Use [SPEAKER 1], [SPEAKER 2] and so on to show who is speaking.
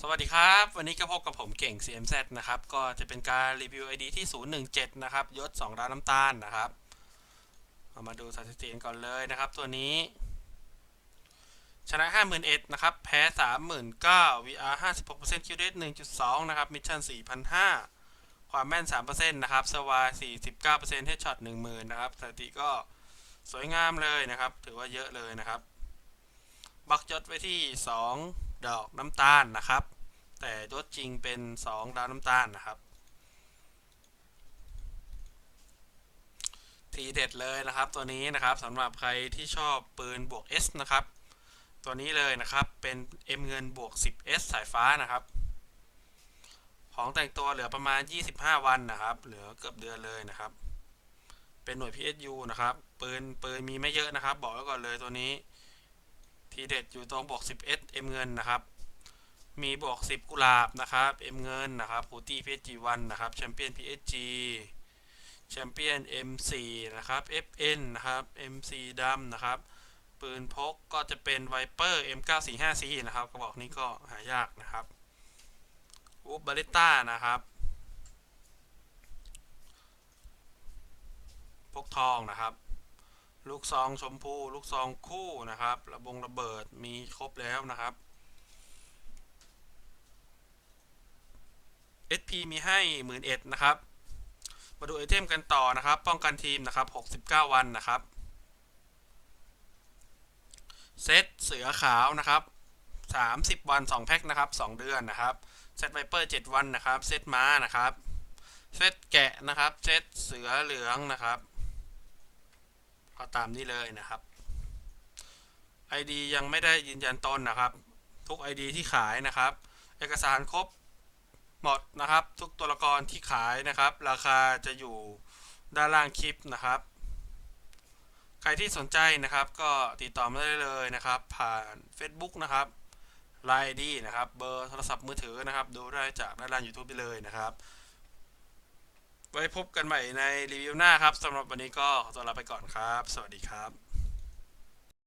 [SPEAKER 1] สวัสดีครับ วันนี้ก็พบกับผมเก่ง CMZ นะครับ ก็จะเป็นการรีวิว ID ที่ 017 นะครับ ยศ 2 ร้านน้ำตาลนะครับ เอามาดูสถิติกันก่อนเลยนะครับ ตัวนี้ ชนะ 51,000นะครับ แพ้ 39,000 VR 56% Q rate 1.2 นะครับ มิชชั่น 4,500 ความแม่น 3%นะครับสวาย49% Headshot 10,000 นะครับ สถิติก็สวยงามเลยนะครับ ถือว่าเยอะเลยนะครับ บักยศไว้ที่ 2 ดอกน้ำตาลนะครับ แต่ยศจริงเป็น 2 ดาวน้ำตาลนะครับ ทีเด็ดเลยนะครับ ตัวนี้นะครับสำหรับใครที่ชอบปืนบวก S นะครับ ตัวนี้เลยนะครับเป็น M เงินบวก 10S สายฟ้านะครับ ของแต่งตัวเหลือประมาณ 25 วันนะครับ เหลือเกือบเดือนเลยนะครับ เป็นหน่วย PSU นะครับ ปืนปืนมีไม่เยอะนะครับ บอกไว้ก่อนเลยตัวนี้ ทีเด็ดอยู่ตรงบวก 10S M เงินนะครับ มีบวก 10 กุหลาบนะครับ M เงินนะครับฮูตี้ PSG 1นะครับ แชมเปี้ยน PSG แชมเปี้ยน M4 นะครับ FN นะครับ MC ดำนะครับ ปืนพกก็จะเป็น Viper M945C นะครับ กระบอกนี้ก็หายากนะครับอูบบาริต้านะครับ พกทองนะครับ ลูกซองชมพู ลูกซองคู่นะครับ ระบงระเบิดมีครบแล้วนะครับ SP มีให้หมื่นเอ็ดนะครับ มาดูไอเทมกันต่อนะครับ ป้องกันทีมนะครับ 69 วันนะครับ เซตเสือขาวนะครับ 30 วัน 2 แพ็คนะครับ 2 เดือนนะครับ เซตไวเปอร์ 7 วันนะครับ เซตม้านะครับ เซตแกะนะครับ เซตเสือเหลืองนะครับ ตามนี้เลยนะครับ ID ยังไม่ได้ยืนยันตนนะครับ ทุก ID ที่ขายนะครับ เอกสารครบหมดนะครับ ทุกตัวละครที่ขายนะครับ ราคาจะอยู่ด้านล่างคลิปนะครับ ใครที่สนใจนะครับ ก็ติดต่อมาได้เลยนะครับ ผ่าน Facebook นะครับไลน์ดีนะครับ เบอร์โทรศัพท์มือถือนะครับ ดูได้จากด้านล่าง YouTube ไปเลยนะครับ ไว้พบกันใหม่ในรีวิวหน้าครับสำหรับวันนี้ก็ขอตัวลาไปก่อนครับ สวัสดีครับ